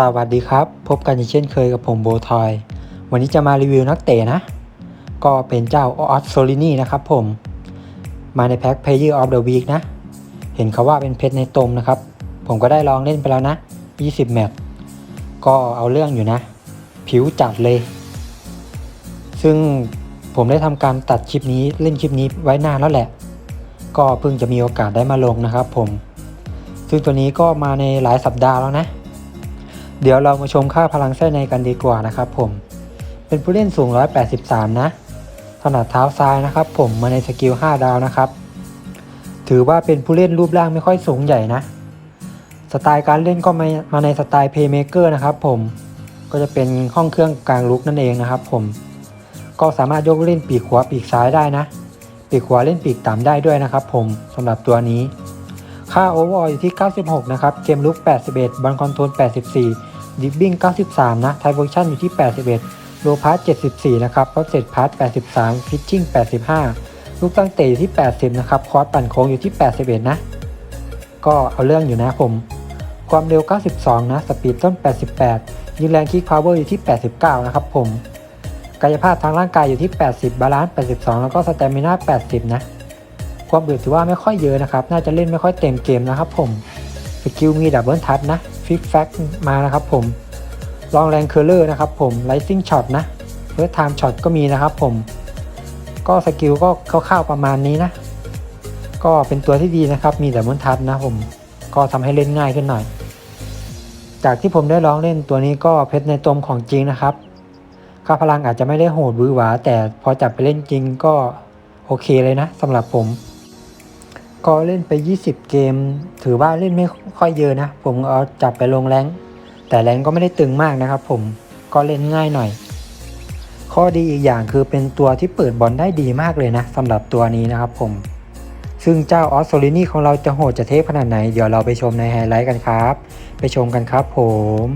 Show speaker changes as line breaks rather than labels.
สวัสดีครับ พบกันอย่างเช่นเคยกับผมโบทอย วันนี้จะมารีวิวนักเตะนะ ก็เป็นเจ้าออสโซลินีนะครับผม มาในแพ็ค Player of the Week นะ เห็นเขาว่าเป็นเพชรในตมนะครับ ผมก็ได้ลองเล่นไปแล้วนะ 20 แมตช์ก็เอาเรื่องอยู่นะ ผิวจัดเลย ซึ่งผมได้ทำการตัดคลิปนี้เล่นคลิปนี้ไว้นานแล้วแหละ ก็เพิ่งจะมีโอกาสได้มาลงนะครับผม ซึ่งตัวนี้ก็มาในหลายสัปดาห์แล้วนะ เดี๋ยวเรามาชมค่าพลังเส้นในกันดีกว่านะครับผม เป็นผู้เล่นสูง 183 นะถนัดเท้าซ้ายนะครับ ผมมาในสกิล 5 ดาวนะครับ ถือว่าเป็นผู้เล่นรูปร่างไม่ค่อยสูงใหญ่นะ สไตล์การเล่นก็มามาในสไตล์เพย์เมเกอร์นะครับผม ก็จะเป็นห้องเครื่องกลางลุกนั่นเองนะครับ ผม ก็สามารถยกเล่นปีกขวาปีกซ้ายได้นะ ปีกขวาเล่นปีกต่ำได้ด้วยนะครับ ผมสำหรับตัวนี้ ค่าโอเวอร์อยู่ที่ 96 นะครับ เกมลุก 81 บอลคอนโทรล 84 ดิฟบิ้ง 93 นะ ไทโพชั่นอยู่ที่ 81 โลพาส74 นะครับพ็อเซตพาส83 พิชชิ่ง 85 ลูกตั้งเตะอยู่ที่ 80 นะครับ คอร์สปั่นโค้งอยู่ที่ 81 นะ ก็เอาเรื่องอยู่นะผม ความเร็ว 92 นะ สปีดต้น 88 ยิงแรงคิกพาวเวอร์อยู่ที่ 89 นะครับผม กายภาพทางร่างกายอยู่ที่ 80 บาลานซ์ 82 แล้วก็สเตมิน่า 80 นะ ความเบื่อถือว่าไม่ค่อยเยอะนะครับ น่าจะเล่นไม่ค่อยเต็มเกมนะครับผมสกิลมีดับเบิลทัชนะฟิกแฟกมานะครับผมลองแรงเคอร์เลอร์นะครับผมไลซิ่งช็อตนะเฟิร์สไทม์ช็อตก็มีนะครับผม ก็สกิลก็คร่าวๆประมาณนี้นะ ก็เป็นตัวที่ดีนะครับ มีดับเบิลทัชนะผมก็ทำให้เล่นง่ายขึ้นหน่อย จากที่ผมได้ลองเล่นตัวนี้ก็เพชรในตมของจริงนะครับ ค่าพลังอาจจะไม่ได้โหดบือหวาแต่พอจับไปเล่นจริงก็โอเคเลยนะสำหรับผม ก็เล่นไป 20 เกม ถือว่าเล่นไม่ค่อยเยอะนะ ผมเอาจับไปลงแรงแต่แรงก็ไม่ได้ตึงมากนะครับ ผมก็เล่นง่ายหน่อย ข้อดีอีกอย่างคือเป็นตัวที่เปิดบอลได้ดีมากเลยนะสำหรับตัวนี้นะครับผม ซึ่งเจ้าออสโซลินีของเราจะโหดจะเทพขนาดไหน เดี๋ยวเราไปชมในไฮไลท์กันครับ ไปชมกันครับผม